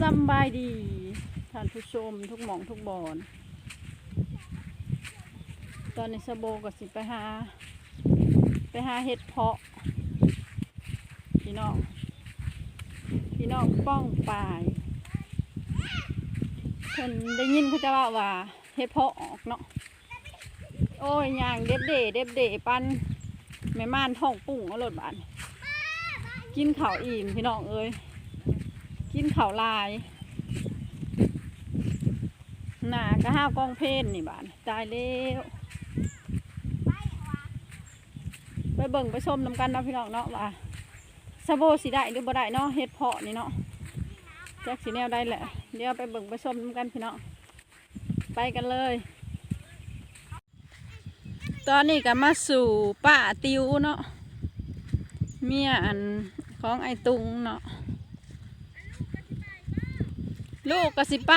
สบายดีท่านผู้ชมทุกหมองทุกบอน ตอนนี้สะโบก็สิไปหา ไปหาเห็ดเพาะ พี่น้อง พี่น้องป้องปายเพิ่นได้ยินเขาจะว่าว่าเห็ดเพาะออกเนาะ โอ้ยยางเด็บเดเด็บเดปันแม่ม่านท้องปุ่งเอารถบาน กินข้าวอิ่มพี่น้องเอ้ย กินเข้าลายหนาก็ห้าวกล้องเพนนี่บานตายแล้วไปเบิ่งไปชมน้ำกันเนาะพี่น้องเนาะว่าสะโบสีได้หรือบ่ได้เนาะเฮ็ดเพาะนี่เนาะแจ็คสีแนวได้แหละ เดี๋ยวไปเบิ่งไปชมน้ำกันพี่น้องไปกันเลย ตอนนี้ก็มาสู่ป้าติวเนาะเมียอันของไอตุงเนาะ ลูกก็สิไป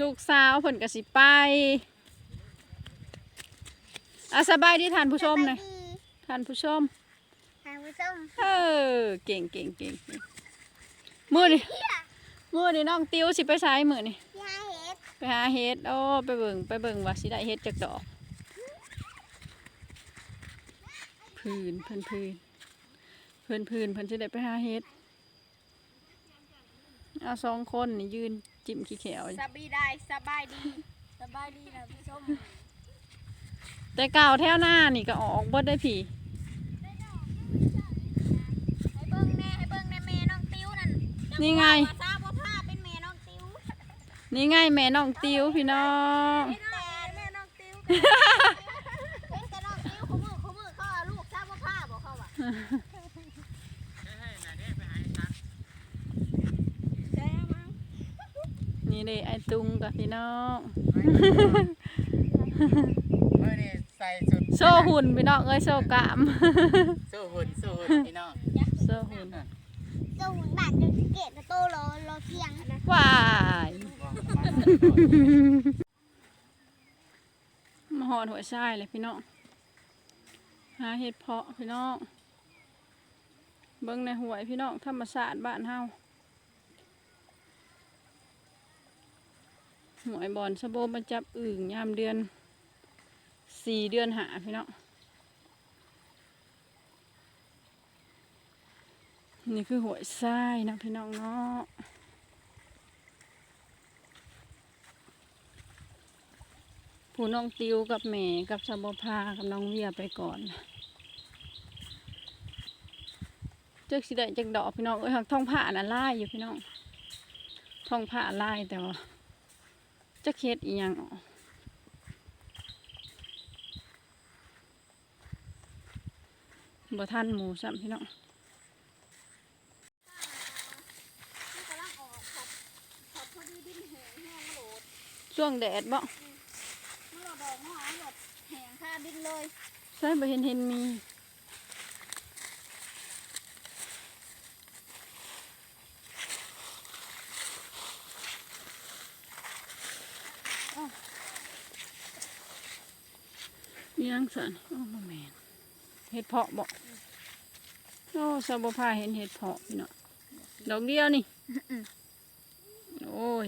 ลูกสาวเพิ่นก็สิไปอะสบายดีท่านผู้ชมเลยท่านผู้ชมทางผู้ชมเออเก่งเก่งเก่งเก่งมือนี่มือนี่น้องติวสิไปใช้มือนี่ยาเห็ดไปหาเฮ็ดโอ้ไปเบิ่งไปเบิ่งว่าสิได้เฮ็ดจักดอก พื้นเพิ่นพื้น เพิ่นพื้นเพิ่นสิได้ไปหาเฮ็ดเอาสองคนนี่ยืนจิ้มขี้แขวอยู่สบายได้สบายดีสบายดีนะผู้ชมแต่เก่าแถวหน้านี่ก็ออกเบิดได้ผีให้เบิ้งแน่ให้เบิ้งแน่แม่น้องติ้วนั่นนี่ไงว่าทราบว่าผ้าเป็นแม่น้องติ้วนี่ไงแม่น้องติวพี่น้อง เห็นแต่แม่น้องติ้วเห็นแต่น้องติ้วเขามือเขามือเขาเอาลูกทราบว่าผ้าบอกเขาว่าแซ่มั้ง นี่ เลยไอตุงกับพี่น้องเมื่อนี่ใส่สุดโซ่หุ่นพี่น้องเอ้ยโซ่กามสู้หุ่นสู้หุ่นพี่น้องโซ่หุ่นเจ้าหุ่นบาดจนเกตโตโลโลเทียงนะว้ายบอกมันมาหอดหัวชายเลยพี่น้องหาเห็ดเพาะพี่น้องเบิ่งในหวยพี่น้องธรรมศาสตร์บ้านเฮา หมวยบอลสะโบมาจับอึ่งยามเดือนสี่เดือนหาพี่น้องนี่คือหวยทรายนะพี่น้องเนาะผู้น้องติวกับแม่กับสะโบพากับน้องเวียไปก่อนเจ๊กสิได้จักดอกพี่น้องเอ้ยท้องผ้าน่ะลายอยู่พี่น้องท้องผ้าลายแต่ว่า จะเค็ดอีหยังออกบ่ทันหมูซ้ำพี่น้องนี่กำลังออกขอบขอบพอดีดินแห้งแห้งมาโหลดช่วงแดดบ่มาโหลดดอกมะหอมหลดแห้งค่าดินเลย ใช่บ่เห็นเห็นมี ยังสันโอ้บ่แม่นเห็ดเพาะบ่โอ้ซาบ่พาเห็นเห็ดเพาะพี่น้องดอกเดียวนี่ โอ้ย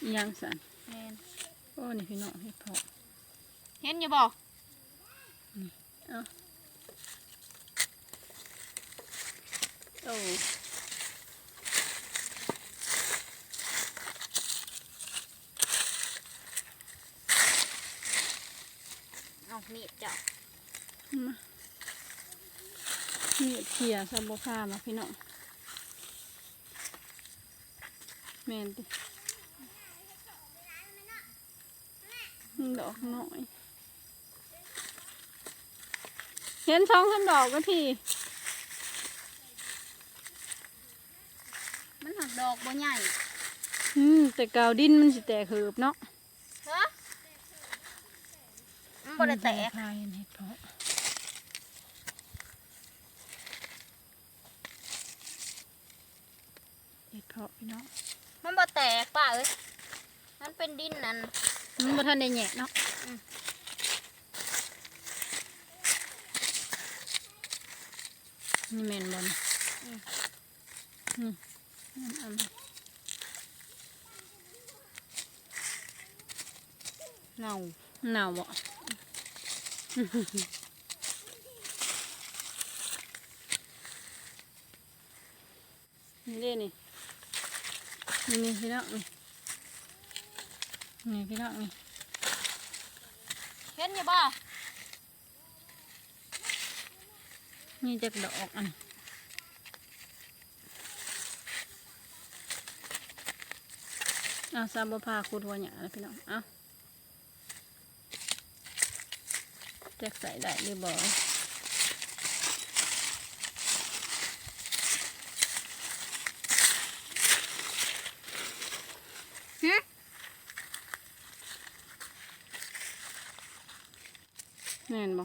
อิหยังสันแมนโอ้นี่พี่น้องเห็ดเพาะเห็นอยู่บ่โอ้ เอามีดเจ้ามานี่เขี่ยซาบพามาพี่น้องแม่นติดอกน้อย เห็นช่องทำดอกก็พี่ มันหักดอกบ่ใหญ่ อืมแต่กาวดินมันสิแตกเหือบเนาะ ฮะมัน บ่ได้แตกเห็ดเพาะพี่น้องมันบ่แตกป้าเอ้ยมันเป็นดินนั่นมันบ่ทันได้แหยะเนาะนี่แมนบอลนี่นี่อันเน่าหนาบ่ นี่เด้นี่นี่นี่พี่น้องนี่นี่พี่น้องนี่เห็นอยู่บ่นี่จักดอกอันเอาซาบพาคูทัวหยาแล้วพี่น้องเอาแจกใส่ได้หรือบ่หึแน่นบ่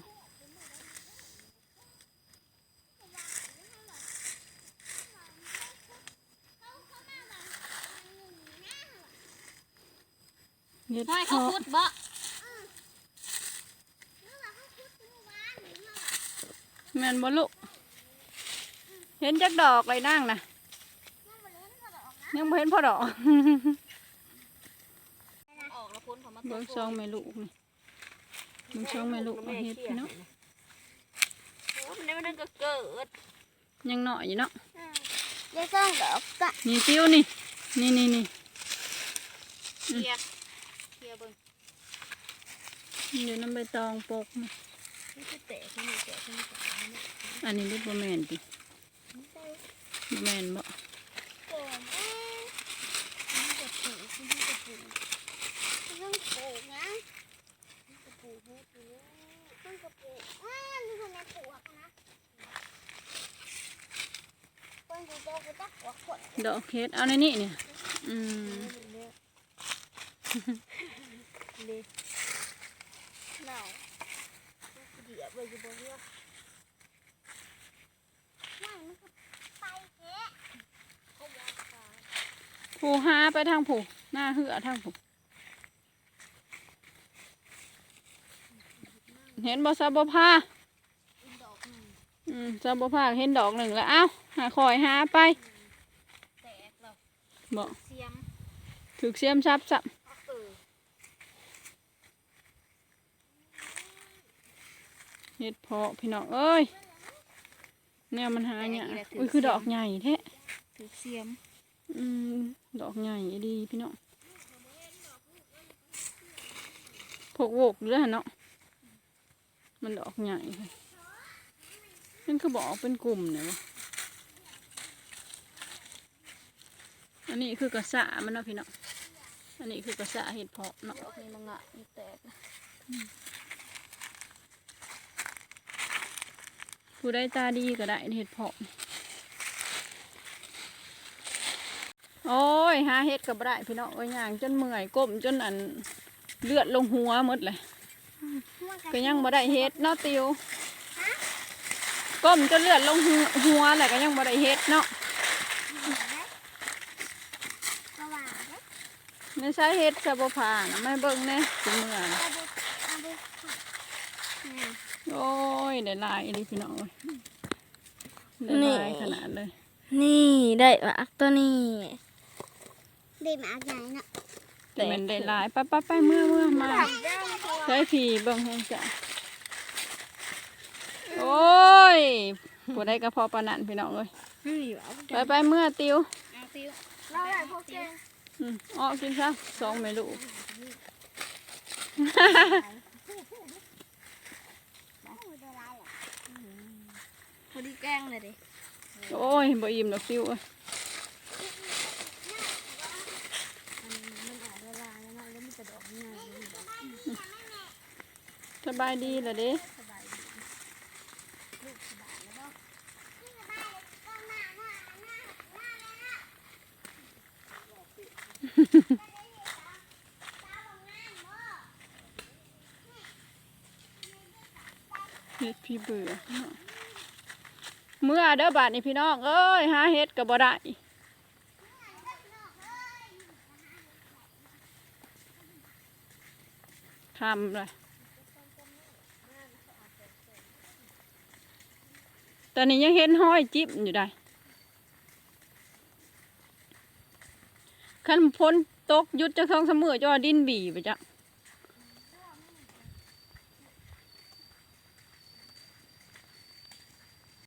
เฮ็ดห้อยเขาเพาะพุดบ่ แม่นบ่ลูกเห็นจักดอกเลยนั่งนะยังบ่เห็นพอดอกออกแล้วพ้นเขามาเบิ่งช่องแม่ลูกนี่เบิ่งช่องแม่ลูกมาเฮ็ดพี่เนาะมันได้มันก็เกิดยังหน่อยอยู่เนาะได้ซ่องดอกกะนี่ติ้วนี่นี่นี่นี่เคลียร์เคลียร์เบิ่งอยู่น้ำใบตองปกนี่นี่คือแตกนี่แตกนี่แตกนี่อั นนี้รูปบ่แมนติบแมนบ่โกนเอ้ยนี่จะปลูกนี่จะปลูกต้องปลูกต้องปลูกอ้านี่คนไหนปลูกนะคนที่โตก็จะปลูกคนดอกเฮ็ดเอาในนี่เนี่ย อืมเลยหนาดี๋ยวไปอยู่บนเรือไม่มันก็ไปเจ๊เขาอยากไป ผู้หาไปทางผู้หน้าเหือทางผู้เห็นบ่ซาบ่พาอินดอกหนึ่งอืมซาบ่พาเห็นดอกหนึ่งแล้ว เอ้า หาคอยหาไปแตกแล้วบ่เสียมถึกเสียมซับซับเออเฮ็ดเพาะพี่น้องเอ้ยแนวมันหาเนี่ยอุ้ยคือดอกใหญ่แท้ถือเสียม อืมดอกใหญ่ดีพี่น้องพกโวกอยู่แล้วหั่นเนาะมันดอกใหญ่เลยมันคือบอกเป็นกลุ่มเนี่ยวะอันนี้คือกระสะมันเนาะพี่น้องอันนี้คือกระสะเห็ดเพาะเนาะดอกนี้มังงะนี่แตกนะผู้ได้ตาดีก็ได้เห็ดเพาะ โอ้ ยหาเห็ดกับได้พี่น้องโอ้ยย่างจนเมื่อยก้มจนอันเลือดลงหัวหมดเลยก็ยังบ่ได้เห็ดเนาะติวก้มจนเลือดลงหัวหัวแหละก็ยังบ่ได้เห็ดเนาะไม่ใช่เห็ดสะบผ่านไม่เบิ่งแน่สิเมื่อยโอ้ยได้ลายอีพี่น้องเอ้ยได้ลายขนาดเลย นี่ได้หมาตัวนี้ ได้หมากใหญ่เนาะแต่มันได้หลายไปไปไปเมื่อเมื่อมาใช้ผีเบิ่งให้จ้ะโอ้ยผู้ได้กระเพาะปานนันพี่น้องเอ้ยนี่อยู่เอาไปไปเมื่อติวเอาติวเราได้พวกแกอืมอ้อกินซะสองเมลูกพอดีแกงเลยดิโอ้ยบ่อิ่มดอกติวเอ้ย มันออกเวลาแล้วนะแล้วมันจะดอกง่าย สบายดีเหรอเด้สบายดีลูกสบายแล้วเฮ็ดพี่เบื่อ เมื่อเด้อบาดนี้พี่น้องเอ้ยหาเฮ็ดก็บ่ได้ทำเลย ตอนนี้ยังเห็นห้อยจิ๊บอยู่ได้ขั้นพ้นตกยุดจะท้องเสมอจะดินบีไปจ้ะ